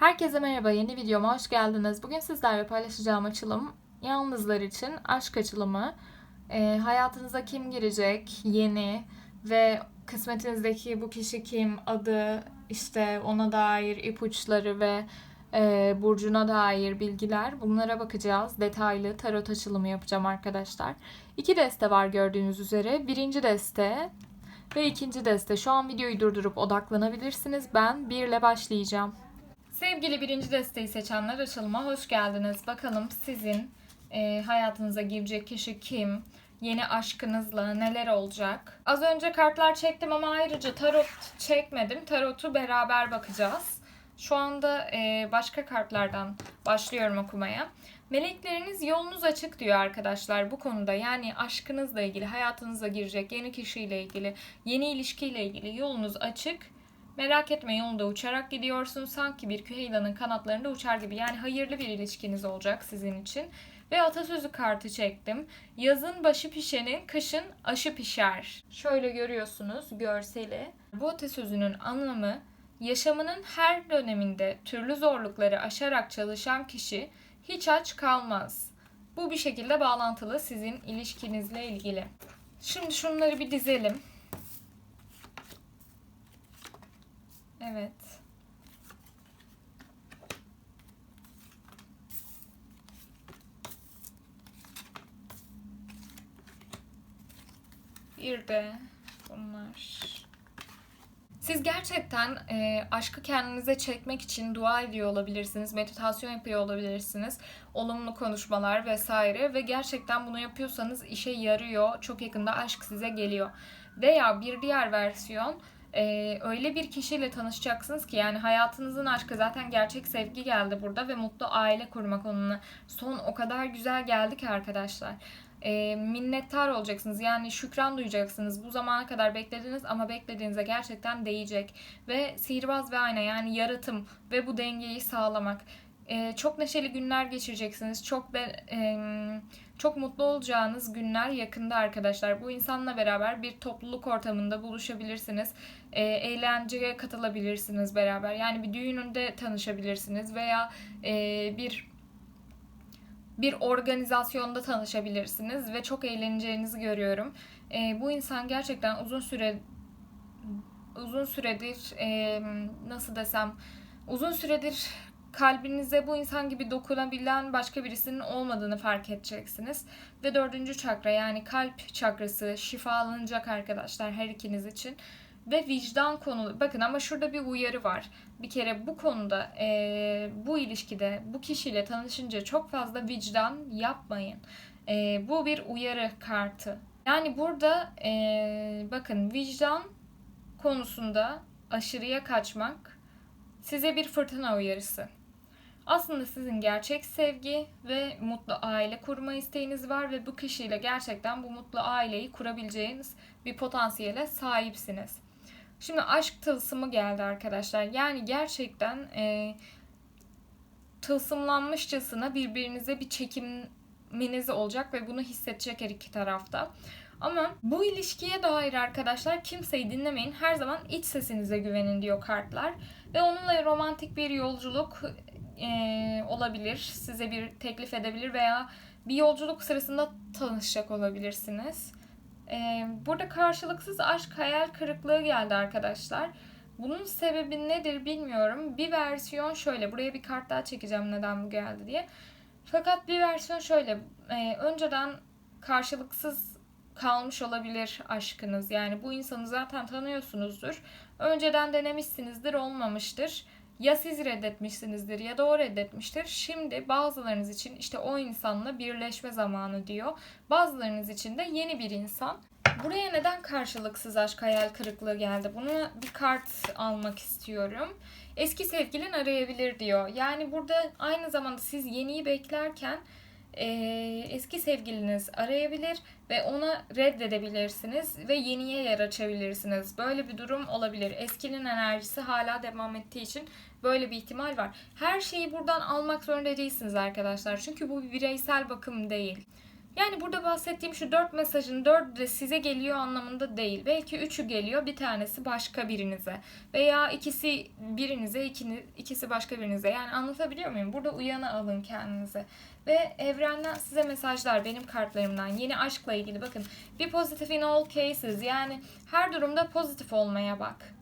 Herkese merhaba, yeni videoma hoş geldiniz. Bugün sizlerle paylaşacağım açılım yalnızlar için aşk açılımı. Ee, hayatınıza kim girecek, yeni ve kısmetinizdeki bu kişi kim, adı, işte ona dair ipuçları ve e, burcuna dair bilgiler bunlara bakacağız. Detaylı tarot açılımı yapacağım arkadaşlar. İki deste var gördüğünüz üzere. Birinci deste ve ikinci deste. Şu an videoyu durdurup odaklanabilirsiniz. Ben bir ile başlayacağım. Sevgili birinci desteği seçenler açılıma hoş geldiniz. Bakalım sizin e, hayatınıza girecek kişi kim? Yeni aşkınızla neler olacak? Az önce kartlar çektim ama ayrıca tarot çekmedim. Tarotu beraber bakacağız. Şu anda e, başka kartlardan başlıyorum okumaya. Melekleriniz yolunuz açık diyor arkadaşlar bu konuda. Yani aşkınızla ilgili, hayatınıza girecek yeni kişiyle ilgili, yeni ilişkiyle ilgili yolunuz açık. Merak etme yolunda uçarak gidiyorsun. Sanki bir küheylanın kanatlarında uçar gibi. Yani hayırlı bir ilişkiniz olacak sizin için. Ve atasözü kartı çektim. Yazın başı pişenin, kışın aşı pişer. Şöyle görüyorsunuz görseli. Bu atasözünün anlamı yaşamının her döneminde türlü zorlukları aşarak çalışan kişi hiç aç kalmaz. Bu bir şekilde bağlantılı sizin ilişkinizle ilgili. Şimdi şunları bir dizelim. Evet. Bir de bunlar. Siz gerçekten e, aşkı kendinize çekmek için dua ediyor olabilirsiniz, meditasyon yapıyor olabilirsiniz, olumlu konuşmalar vesaire ve gerçekten bunu yapıyorsanız işe yarıyor, çok yakında aşk size geliyor. Veya bir diğer versiyon e, öyle bir kişiyle tanışacaksınız ki yani hayatınızın aşkı zaten gerçek sevgi geldi burada ve mutlu aile kurmak onunla son o kadar güzel geldi ki arkadaşlar. E, minnettar olacaksınız yani şükran duyacaksınız. Bu zamana kadar beklediniz ama beklediğinize gerçekten değecek. Ve sihirbaz ve ayna yani yaratım ve bu dengeyi sağlamak e, çok neşeli günler geçireceksiniz çok be, e, çok mutlu olacağınız günler yakında arkadaşlar. Bu insanla beraber bir topluluk ortamında buluşabilirsiniz. E, eğlenceye katılabilirsiniz beraber. Yani bir düğününde tanışabilirsiniz veya e, bir bir organizasyonda tanışabilirsiniz ve çok eğleneceğinizi görüyorum. E, bu insan gerçekten uzun süre uzun süredir e, nasıl desem uzun süredir kalbinize bu insan gibi dokunabilen başka birisinin olmadığını fark edeceksiniz. Ve dördüncü çakra yani kalp çakrası şifalanacak arkadaşlar her ikiniz için. Ve vicdan konu bakın ama şurada bir uyarı var. Bir kere bu konuda e, bu ilişkide bu kişiyle tanışınca çok fazla vicdan yapmayın. E, bu bir uyarı kartı. Yani burada e, bakın vicdan konusunda aşırıya kaçmak size bir fırtına uyarısı. Aslında sizin gerçek sevgi ve mutlu aile kurma isteğiniz var ve bu kişiyle gerçekten bu mutlu aileyi kurabileceğiniz bir potansiyele sahipsiniz. Şimdi aşk tılsımı geldi arkadaşlar. Yani gerçekten e, tılsımlanmışçasına birbirinize bir çekiminiz olacak ve bunu hissedecek her iki tarafta. Ama bu ilişkiye dair arkadaşlar kimseyi dinlemeyin. Her zaman iç sesinize güvenin diyor kartlar. Ve onunla romantik bir yolculuk e, olabilir. Size bir teklif edebilir veya bir yolculuk sırasında tanışacak olabilirsiniz. E, burada karşılıksız aşk hayal kırıklığı geldi arkadaşlar. Bunun sebebi nedir bilmiyorum. Bir versiyon şöyle. Buraya bir kart daha çekeceğim neden bu geldi diye. Fakat bir versiyon şöyle. E, önceden karşılıksız kalmış olabilir aşkınız. Yani bu insanı zaten tanıyorsunuzdur. Önceden denemişsinizdir, olmamıştır. Ya siz reddetmişsinizdir ya da o reddetmiştir. Şimdi bazılarınız için işte o insanla birleşme zamanı diyor. Bazılarınız için de yeni bir insan. Buraya neden karşılıksız aşk hayal kırıklığı geldi? Bunu bir kart almak istiyorum. Eski sevgilin arayabilir diyor. Yani burada aynı zamanda siz yeniyi beklerken e, eski sevgiliniz arayabilir ve ona reddedebilirsiniz ve yeniye yer açabilirsiniz. Böyle bir durum olabilir. Eskinin enerjisi hala devam ettiği için böyle bir ihtimal var. Her şeyi buradan almak zorunda değilsiniz arkadaşlar. Çünkü bu bir bireysel bakım değil. Yani burada bahsettiğim şu dört mesajın dördü de size geliyor anlamında değil. Belki üçü geliyor, bir tanesi başka birinize. Veya ikisi birinize, ikini, ikisi başka birinize. Yani anlatabiliyor muyum? Burada uyana alın kendinize. Ve evrenden size mesajlar benim kartlarımdan. Yeni aşkla ilgili bakın. Be positive in all cases. Yani her durumda pozitif olmaya bak.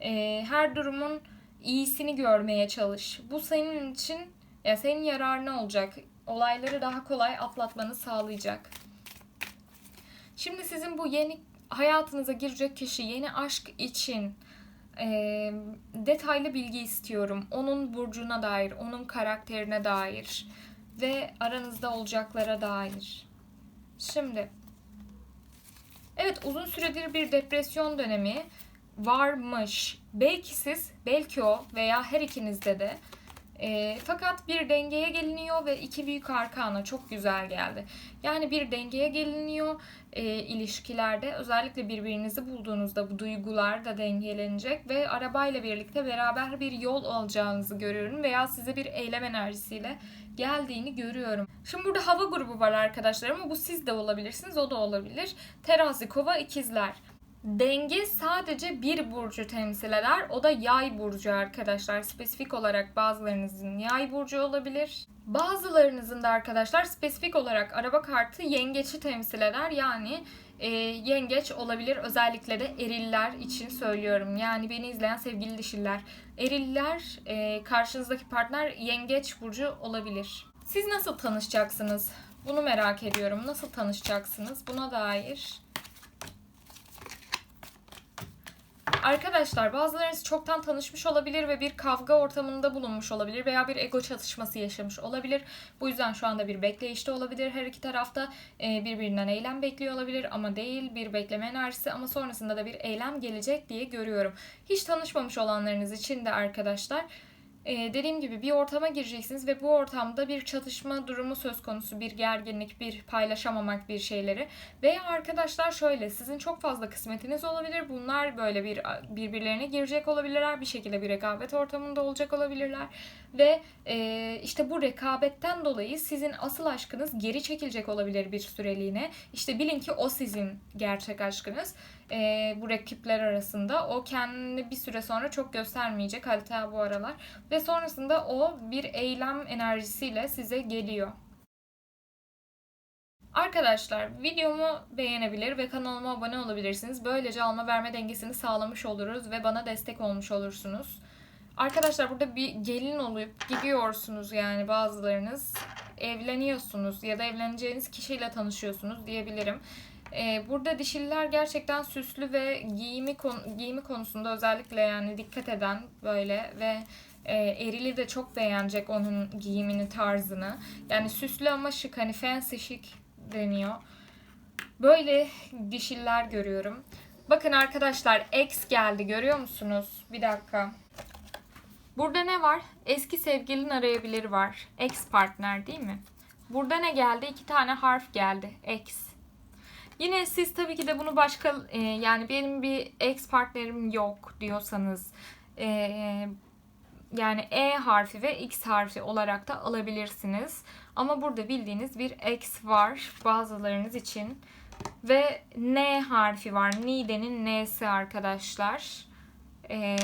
Ee, her durumun iyisini görmeye çalış. Bu senin için ya senin yararına olacak. Olayları daha kolay atlatmanı sağlayacak. Şimdi sizin bu yeni hayatınıza girecek kişi yeni aşk için e, detaylı bilgi istiyorum. Onun burcuna dair, onun karakterine dair ve aranızda olacaklara dair. Şimdi evet uzun süredir bir depresyon dönemi varmış. Belki siz, belki o veya her ikinizde de e, fakat bir dengeye geliniyor ve iki büyük arkana çok güzel geldi. Yani bir dengeye geliniyor e, ilişkilerde. Özellikle birbirinizi bulduğunuzda bu duygular da dengelenecek ve arabayla birlikte beraber bir yol alacağınızı görüyorum veya size bir eylem enerjisiyle geldiğini görüyorum. Şimdi burada hava grubu var arkadaşlar ama bu siz de olabilirsiniz, o da olabilir. Terazi, kova, ikizler. Denge sadece bir burcu temsil eder. O da yay burcu arkadaşlar. Spesifik olarak bazılarınızın yay burcu olabilir. Bazılarınızın da arkadaşlar spesifik olarak araba kartı yengeçi temsil eder. Yani e, yengeç olabilir. Özellikle de eriller için söylüyorum. Yani beni izleyen sevgili dişiller. Eriller e, karşınızdaki partner yengeç burcu olabilir. Siz nasıl tanışacaksınız? Bunu merak ediyorum. Nasıl tanışacaksınız? Buna dair Arkadaşlar bazılarınız çoktan tanışmış olabilir ve bir kavga ortamında bulunmuş olabilir veya bir ego çatışması yaşamış olabilir. Bu yüzden şu anda bir bekleyişte olabilir. Her iki tarafta e, birbirinden eylem bekliyor olabilir ama değil bir bekleme enerjisi ama sonrasında da bir eylem gelecek diye görüyorum. Hiç tanışmamış olanlarınız için de arkadaşlar ee, dediğim gibi bir ortama gireceksiniz ve bu ortamda bir çatışma durumu söz konusu, bir gerginlik, bir paylaşamamak bir şeyleri. Veya arkadaşlar şöyle, sizin çok fazla kısmetiniz olabilir. Bunlar böyle bir birbirlerine girecek olabilirler. Bir şekilde bir rekabet ortamında olacak olabilirler. Ve e, işte bu rekabetten dolayı sizin asıl aşkınız geri çekilecek olabilir bir süreliğine. İşte bilin ki o sizin gerçek aşkınız. E, bu rakipler arasında. O kendini bir süre sonra çok göstermeyecek hatta bu aralar. Ve sonrasında o bir eylem enerjisiyle size geliyor. Arkadaşlar videomu beğenebilir ve kanalıma abone olabilirsiniz. Böylece alma verme dengesini sağlamış oluruz ve bana destek olmuş olursunuz. Arkadaşlar burada bir gelin olup gidiyorsunuz yani bazılarınız. Evleniyorsunuz ya da evleneceğiniz kişiyle tanışıyorsunuz diyebilirim. Ee, burada dişililer gerçekten süslü ve giyimi giyimi konusunda özellikle yani dikkat eden böyle ve e, erili de çok beğenecek onun giyimini tarzını. Yani süslü ama şık hani fancy şık deniyor. Böyle dişiller görüyorum. Bakın arkadaşlar X geldi görüyor musunuz? Bir dakika. Burada ne var? Eski sevgilin arayabilir var. Ex partner değil mi? Burada ne geldi? İki tane harf geldi. Ex. Yine siz tabii ki de bunu başka e, yani benim bir ex partnerim yok diyorsanız e, yani E harfi ve X harfi olarak da alabilirsiniz. Ama burada bildiğiniz bir X var bazılarınız için. Ve N harfi var. Nide'nin N'si arkadaşlar. Ee,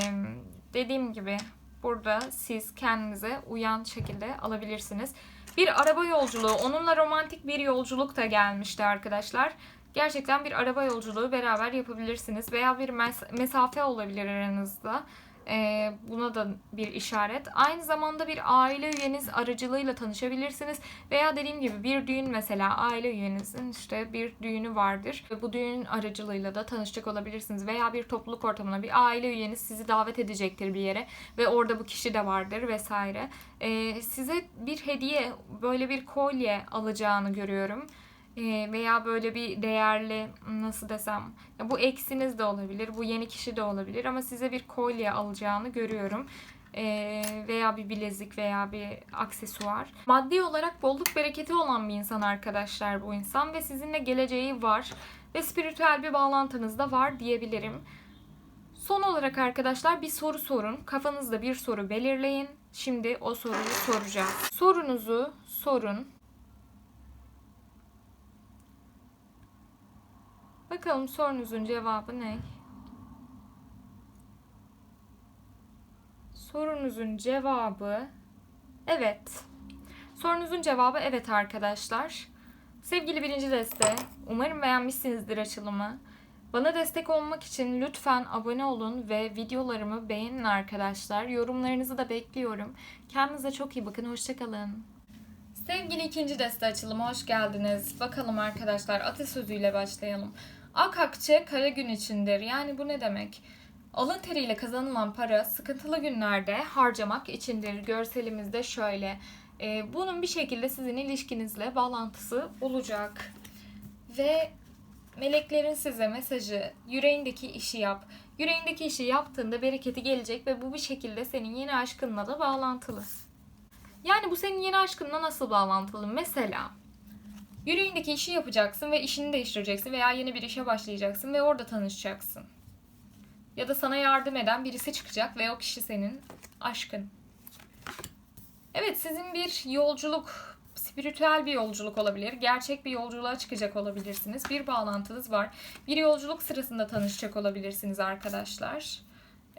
dediğim gibi burada siz kendinize uyan şekilde alabilirsiniz. Bir araba yolculuğu, onunla romantik bir yolculuk da gelmişti arkadaşlar. Gerçekten bir araba yolculuğu beraber yapabilirsiniz veya bir mes- mesafe olabilir aranızda. Ee, buna da bir işaret. Aynı zamanda bir aile üyeniz aracılığıyla tanışabilirsiniz. Veya dediğim gibi bir düğün mesela aile üyenizin işte bir düğünü vardır. Ve bu düğün aracılığıyla da tanışacak olabilirsiniz. Veya bir topluluk ortamına bir aile üyeniz sizi davet edecektir bir yere. Ve orada bu kişi de vardır vesaire. Ee, size bir hediye böyle bir kolye alacağını görüyorum. Ee, veya böyle bir değerli nasıl desem bu eksiniz de olabilir bu yeni kişi de olabilir ama size bir kolye alacağını görüyorum ee, veya bir bilezik veya bir aksesuar. Maddi olarak bolluk bereketi olan bir insan arkadaşlar bu insan ve sizinle geleceği var ve spiritüel bir bağlantınız da var diyebilirim. Son olarak arkadaşlar bir soru sorun. Kafanızda bir soru belirleyin. Şimdi o soruyu soracağım. Sorunuzu sorun. Bakalım sorunuzun cevabı ne? Sorunuzun cevabı evet. Sorunuzun cevabı evet arkadaşlar. Sevgili birinci deste, umarım beğenmişsinizdir açılımı. Bana destek olmak için lütfen abone olun ve videolarımı beğenin arkadaşlar. Yorumlarınızı da bekliyorum. Kendinize çok iyi bakın. Hoşçakalın. Sevgili ikinci deste açılımı hoş geldiniz. Bakalım arkadaşlar atasözüyle başlayalım. Ak akçe kara gün içindir. Yani bu ne demek? Alın teriyle kazanılan para sıkıntılı günlerde harcamak içindir. Görselimizde şöyle. Ee, bunun bir şekilde sizin ilişkinizle bağlantısı olacak. Ve meleklerin size mesajı yüreğindeki işi yap. Yüreğindeki işi yaptığında bereketi gelecek ve bu bir şekilde senin yeni aşkınla da bağlantılı. Yani bu senin yeni aşkınla nasıl bağlantılı? Mesela yüreğindeki işi yapacaksın ve işini değiştireceksin veya yeni bir işe başlayacaksın ve orada tanışacaksın. Ya da sana yardım eden birisi çıkacak ve o kişi senin aşkın. Evet sizin bir yolculuk, spiritüel bir yolculuk olabilir. Gerçek bir yolculuğa çıkacak olabilirsiniz. Bir bağlantınız var. Bir yolculuk sırasında tanışacak olabilirsiniz arkadaşlar.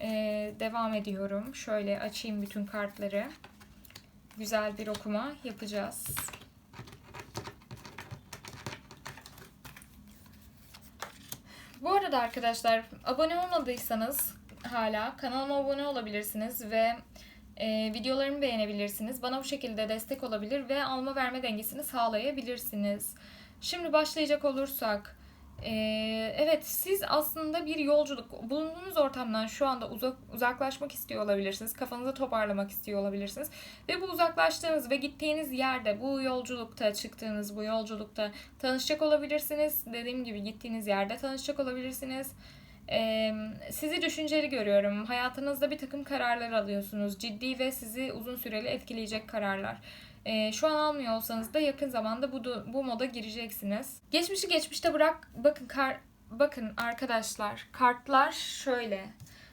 Ee, devam ediyorum. Şöyle açayım bütün kartları. Güzel bir okuma yapacağız. Bu arada arkadaşlar abone olmadıysanız hala kanalıma abone olabilirsiniz ve e, videolarımı beğenebilirsiniz. Bana bu şekilde destek olabilir ve alma verme dengesini sağlayabilirsiniz. Şimdi başlayacak olursak e, evet siz aslında bir yolculuk bulunduğunuz ortamdan şu anda uzak, uzaklaşmak istiyor olabilirsiniz. Kafanızı toparlamak istiyor olabilirsiniz. Ve bu uzaklaştığınız ve gittiğiniz yerde bu yolculukta çıktığınız bu yolculukta tanışacak olabilirsiniz. Dediğim gibi gittiğiniz yerde tanışacak olabilirsiniz. Ee, sizi düşünceli görüyorum. Hayatınızda bir takım kararlar alıyorsunuz. Ciddi ve sizi uzun süreli etkileyecek kararlar. Ee, şu an almıyor olsanız da yakın zamanda bu bu moda gireceksiniz. Geçmişi geçmişte bırak. Bakın kar, bakın arkadaşlar kartlar şöyle.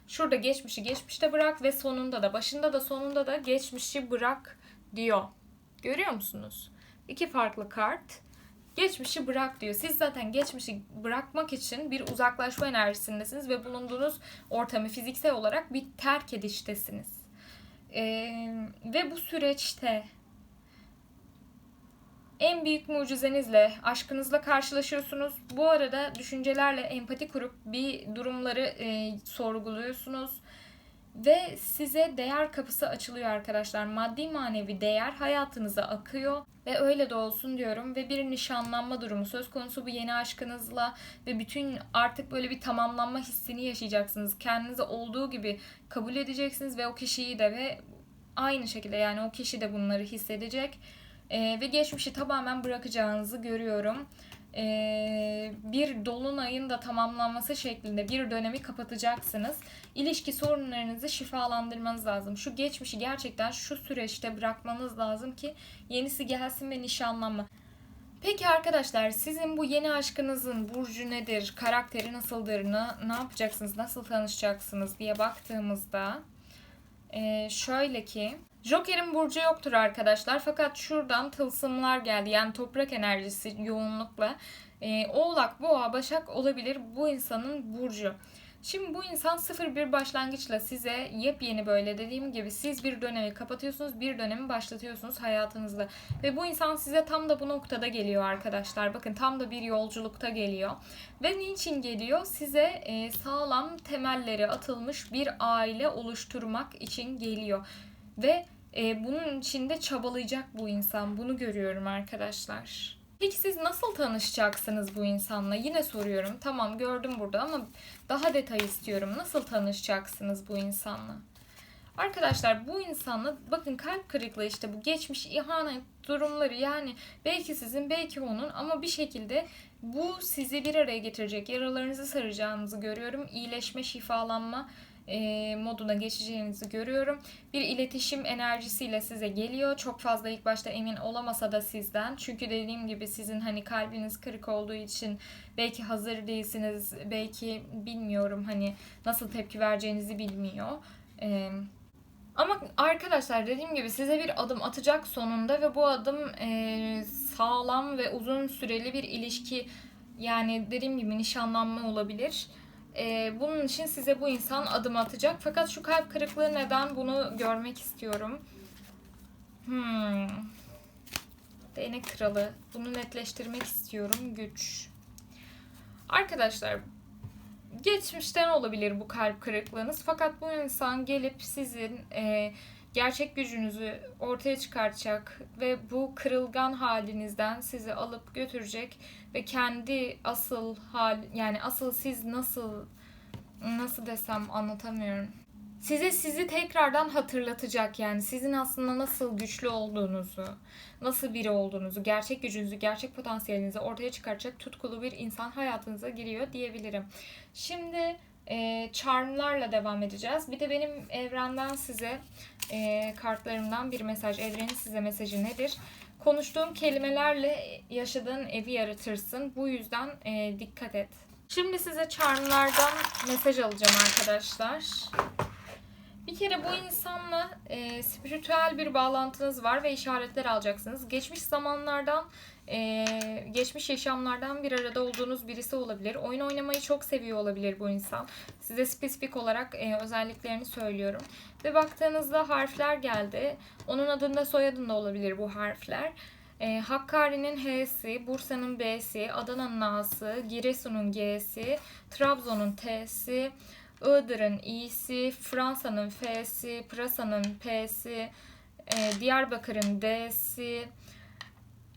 Şurada geçmişi geçmişte bırak ve sonunda da başında da sonunda da geçmişi bırak diyor. Görüyor musunuz? İki farklı kart. Geçmişi bırak diyor. Siz zaten geçmişi bırakmak için bir uzaklaşma enerjisindesiniz ve bulunduğunuz ortamı fiziksel olarak bir terk ediştesiniz. Ee, ve bu süreçte en büyük mucizenizle, aşkınızla karşılaşıyorsunuz. Bu arada düşüncelerle empati kurup bir durumları e, sorguluyorsunuz. Ve size değer kapısı açılıyor arkadaşlar. Maddi manevi değer hayatınıza akıyor. Ve öyle de olsun diyorum. Ve bir nişanlanma durumu söz konusu bu yeni aşkınızla. Ve bütün artık böyle bir tamamlanma hissini yaşayacaksınız. Kendinizi olduğu gibi kabul edeceksiniz. Ve o kişiyi de ve aynı şekilde yani o kişi de bunları hissedecek. Ee, ve geçmişi tamamen bırakacağınızı görüyorum ee, bir dolunayın da tamamlanması şeklinde bir dönemi kapatacaksınız. İlişki sorunlarınızı şifalandırmanız lazım. Şu geçmişi gerçekten şu süreçte bırakmanız lazım ki yenisi gelsin ve nişanlanma. Peki arkadaşlar sizin bu yeni aşkınızın burcu nedir, karakteri nasıldır, ne, ne yapacaksınız, nasıl tanışacaksınız diye baktığımızda e, şöyle ki Joker'in burcu yoktur arkadaşlar fakat şuradan tılsımlar geldi yani toprak enerjisi yoğunlukla. E, Oğlak, Boğa, Başak olabilir bu insanın burcu. Şimdi bu insan sıfır bir başlangıçla size yepyeni böyle dediğim gibi siz bir dönemi kapatıyorsunuz, bir dönemi başlatıyorsunuz hayatınızda. Ve bu insan size tam da bu noktada geliyor arkadaşlar. Bakın tam da bir yolculukta geliyor. Ve niçin geliyor? Size e, sağlam temelleri atılmış bir aile oluşturmak için geliyor. Ve e, bunun içinde çabalayacak bu insan. Bunu görüyorum arkadaşlar. Peki siz nasıl tanışacaksınız bu insanla? Yine soruyorum. Tamam gördüm burada ama daha detay istiyorum. Nasıl tanışacaksınız bu insanla? Arkadaşlar bu insanla bakın kalp kırıklığı işte bu geçmiş ihanet durumları yani belki sizin belki onun ama bir şekilde bu sizi bir araya getirecek yaralarınızı saracağınızı görüyorum. İyileşme, şifalanma e, moduna geçeceğinizi görüyorum. Bir iletişim enerjisiyle size geliyor. Çok fazla ilk başta emin olamasa da sizden. Çünkü dediğim gibi sizin hani kalbiniz kırık olduğu için belki hazır değilsiniz. Belki bilmiyorum hani nasıl tepki vereceğinizi bilmiyor. Eee ama arkadaşlar dediğim gibi size bir adım atacak sonunda ve bu adım e, sağlam ve uzun süreli bir ilişki Yani dediğim gibi nişanlanma olabilir. Ee, bunun için size bu insan adım atacak. Fakat şu kalp kırıklığı neden bunu görmek istiyorum. Hmm. Değnek kralı. Bunu netleştirmek istiyorum. Güç. Arkadaşlar geçmişten olabilir bu kalp kırıklığınız. Fakat bu insan gelip sizin e, gerçek gücünüzü ortaya çıkartacak ve bu kırılgan halinizden sizi alıp götürecek ve kendi asıl hal yani asıl siz nasıl nasıl desem anlatamıyorum. Size sizi tekrardan hatırlatacak yani sizin aslında nasıl güçlü olduğunuzu, nasıl biri olduğunuzu, gerçek gücünüzü, gerçek potansiyelinizi ortaya çıkaracak tutkulu bir insan hayatınıza giriyor diyebilirim. Şimdi e, charmlarla devam edeceğiz. Bir de benim evrenden size e, kartlarımdan bir mesaj. Evrenin size mesajı nedir? Konuştuğum kelimelerle yaşadığın evi yaratırsın. Bu yüzden e, dikkat et. Şimdi size charmlardan mesaj alacağım arkadaşlar. Bir kere bu insanla e, spiritüel bir bağlantınız var ve işaretler alacaksınız. Geçmiş zamanlardan, e, geçmiş yaşamlardan bir arada olduğunuz birisi olabilir. Oyun oynamayı çok seviyor olabilir bu insan. Size spesifik olarak e, özelliklerini söylüyorum. Ve baktığınızda harfler geldi. Onun adında soyadında olabilir bu harfler. E, Hakkari'nin H'si, Bursa'nın B'si, Adana'nın A'sı, Giresun'un G'si, Trabzon'un T'si, Iğdır'ın İ'si, Fransa'nın F'si, Pırasa'nın P'si, e, Diyarbakır'ın D'si,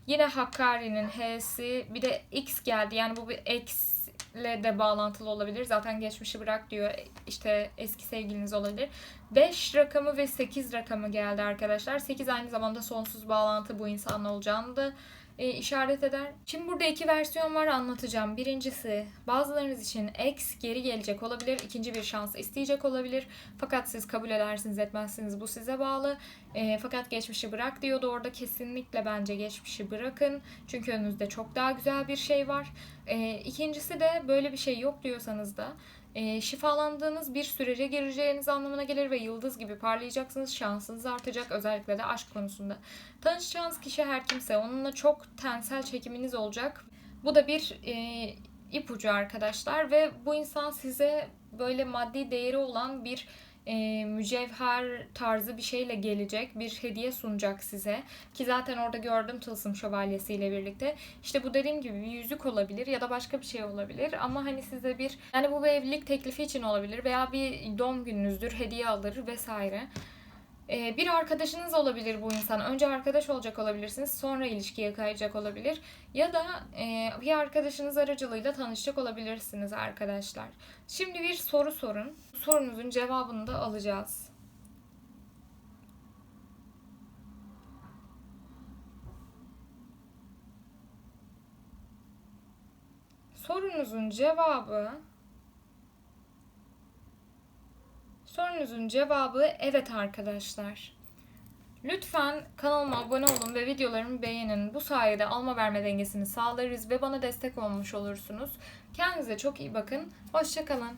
yine Hakkari'nin H'si, bir de X geldi. Yani bu bir X ile de bağlantılı olabilir. Zaten geçmişi bırak diyor. İşte eski sevgiliniz olabilir. 5 rakamı ve 8 rakamı geldi arkadaşlar. 8 aynı zamanda sonsuz bağlantı bu insanla olacağını da e, işaret eder. Şimdi burada iki versiyon var anlatacağım. Birincisi bazılarınız için X geri gelecek olabilir. ikinci bir şans isteyecek olabilir. Fakat siz kabul edersiniz etmezsiniz bu size bağlı. E, fakat geçmişi bırak diyordu orada kesinlikle bence geçmişi bırakın. Çünkü önünüzde çok daha güzel bir şey var. E, ikincisi de böyle bir şey yok diyorsanız da e, şifalandığınız bir sürece gireceğiniz anlamına gelir ve yıldız gibi parlayacaksınız. Şansınız artacak özellikle de aşk konusunda. Tanışacağınız kişi her kimse onunla çok tensel çekiminiz olacak. Bu da bir e, ipucu arkadaşlar ve bu insan size böyle maddi değeri olan bir e, mücevher tarzı bir şeyle gelecek. Bir hediye sunacak size. Ki zaten orada gördüm tılsım şövalyesiyle birlikte. İşte bu dediğim gibi bir yüzük olabilir ya da başka bir şey olabilir. Ama hani size bir yani bu bir evlilik teklifi için olabilir veya bir doğum gününüzdür hediye alır vesaire. Ee, bir arkadaşınız olabilir bu insan. Önce arkadaş olacak olabilirsiniz. Sonra ilişkiye kayacak olabilir. Ya da e, bir arkadaşınız aracılığıyla tanışacak olabilirsiniz arkadaşlar. Şimdi bir soru sorun. Sorunuzun cevabını da alacağız. Sorunuzun cevabı Sorunuzun cevabı evet arkadaşlar. Lütfen kanalıma abone olun ve videolarımı beğenin. Bu sayede alma verme dengesini sağlarız ve bana destek olmuş olursunuz. Kendinize çok iyi bakın. Hoşçakalın.